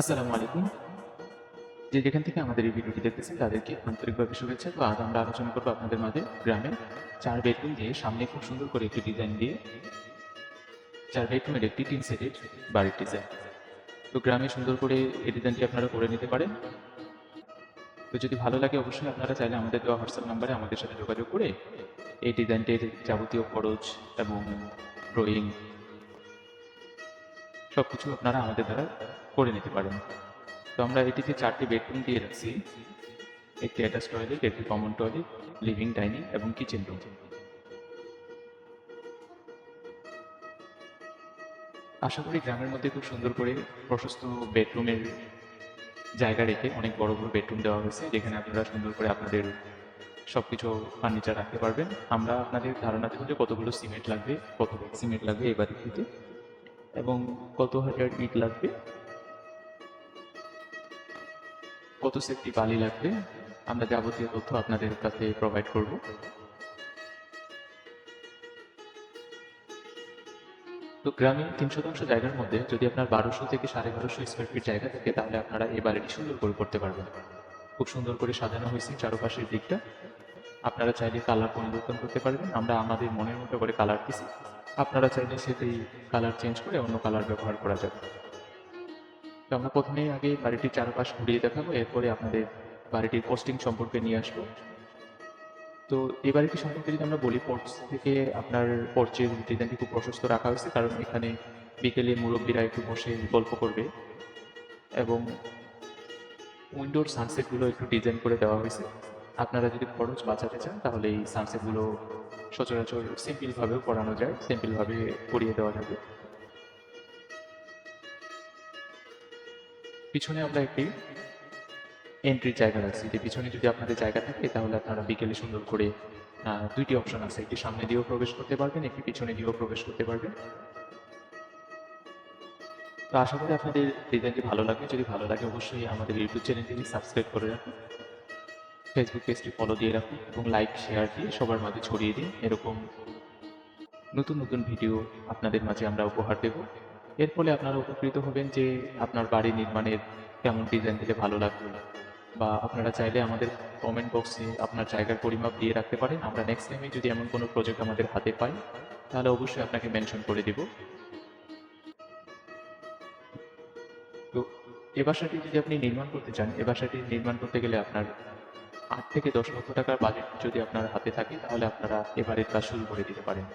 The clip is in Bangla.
আসসালামু আলাইকুম। যে যেখান থেকে আমাদের এই ভিডিওটি দেখতেছেন, তাদেরকে আন্তরিকভাবে শুভেচ্ছা। তো আজ আমরা আলোচনা করব আপনাদের মাঝে গ্রামে চার বেডরুম দিয়ে সামনে খুব সুন্দর করে একটি ডিজাইন দিয়ে। চার বেডরুমের একটি টিন সেটের বাড়ির ডিজাইন। তো গ্রামে সুন্দর করে এই ডিজাইনটি আপনারা করে নিতে পারেন। তো যদি ভালো লাগে অবশ্যই আপনারা চাইলে আমাদের দেওয়া হোয়াটসঅ্যাপ নাম্বারে আমাদের সাথে যোগাযোগ করে এই ডিজাইনটির যাবতীয় খরচ এবং ড্রয়িং সব কিছু আপনারা আমাদের দ্বারা করে নিতে পারেন। তো আমরা এটিতে চারটি বেডরুম দিয়ে রাখছি। একটি অ্যাটাচ টয়লেট একটি কমন টয়লেট লিভিং ডাইনিং এবং কিচেন রুম আশা করি গ্রামের মধ্যে খুব সুন্দর করে প্রশস্ত বেডরুমের জায়গা রেখে অনেক বড় বড় বেডরুম দেওয়া হয়েছে, যেখানে আপনারা সুন্দর করে আপনাদের সব কিছু ফার্নিচার রাখতে পারবেন। আমরা আপনাদের ধারণা দেবো যে কতগুলো সিমেন্ট লাগবে কত সিমেন্ট লাগবে এই বাড়িটিতে এবং কত হাজার ইট লাগবে। কত সেফটি বালি লাগবে, আমরা যাবতীয় তথ্য আপনাদের কাছে প্রোভাইড করব। তো গ্রামে তিন শতাংশ জায়গার মধ্যে যদি আপনার বারোশো থেকে সাড়ে বারোশো স্কোয়ার ফিট জায়গা থাকে, তাহলে আপনারা এই বাড়িটি সুন্দর করে করতে পারবেন। খুব সুন্দর করে সাজানো হয়েছে চারপাশের দিকটা। আপনারা চাইলে কালার পরিবর্তন করতে পারবেন। আমরা আমাদের মনের মতো করে কালার দিছি। আপনারা চাইলে সেটাই কালার চেঞ্জ করে অন্য কালার ব্যবহার করা যাবে। তো আমরা প্রথমে আগে বাড়িটির চারপাশ ঘুরিয়ে দেখাবো, এরপরে আপনাদের বাড়িটির পোস্টিং সম্পর্কে নিয়ে আসব। তো এই বাড়িটি সম্পর্কে যদি আমরা বলি পোর্টস থেকে আপনার পোর্চের ডিজাইনটি খুব প্রশস্ত রাখা হয়েছে, কারণ এখানে বিকেলে মুরব্বীরা একটু বসে গল্প করবে এবং উইন্ডোর সানসেটগুলো একটু ডিজাইন করে দেওয়া হয়েছে। আপনারা যদি খরচ বাঁচাতে চান, তাহলে এই সানসেটগুলো সচরাচর সিম্পলভাবেও করানো যায় সিম্পলভাবে করিয়ে দেওয়া যাবে। পিছনে আমরা একটি এন্ট্রি জায়গা রাখছি। যে পিছনে যদি আপনাদের জায়গা থাকে, তাহলে আপনারা বিকেলে সুন্দর করে দুইটি অপশন আছে। একটি সামনে দিয়েও প্রবেশ করতে পারবেন, একটি পিছনে দিয়েও প্রবেশ করতে পারবেন। তো আশা করি আপনাদের ডিজাইনটি ভালো লাগবে যদি ভালো লাগে, অবশ্যই আমাদের ইউটিউব চ্যানেলটি সাবস্ক্রাইব করে রাখুন। ফেসবুক পেজটি ফলো দিয়ে রাখুন এবং লাইক শেয়ার দিয়ে সবার মাঝে ছড়িয়ে দিন। এরকম নতুন নতুন ভিডিও আপনাদের মাঝে আমরা উপহার দেব। এর ফলে আপনারা উপকৃত হবেন যে আপনার বাড়ি নির্মাণের কেমন ডিজাইন দিলে ভালো লাগবে বা আপনারা চাইলে আমাদের কমেন্ট বক্সে আপনার জায়গার পরিমাপ দিয়ে রাখতে পারেন। আমরা নেক্সট টাইমে যদি এমন কোনো প্রজেক্ট আমাদের হাতে পাই, তাহলে অবশ্যই আপনাকে মেনশন করে দেব। তো এ বাসাটি যদি আপনি নির্মাণ করতে চান, এ বাসাটি নির্মাণ করতে গেলে আপনার আট থেকে দশ লক্ষ টাকার বাজেট যদি আপনার হাতে থাকে, তাহলে আপনারা এবারের কাজ শুরু করে দিতে পারেন।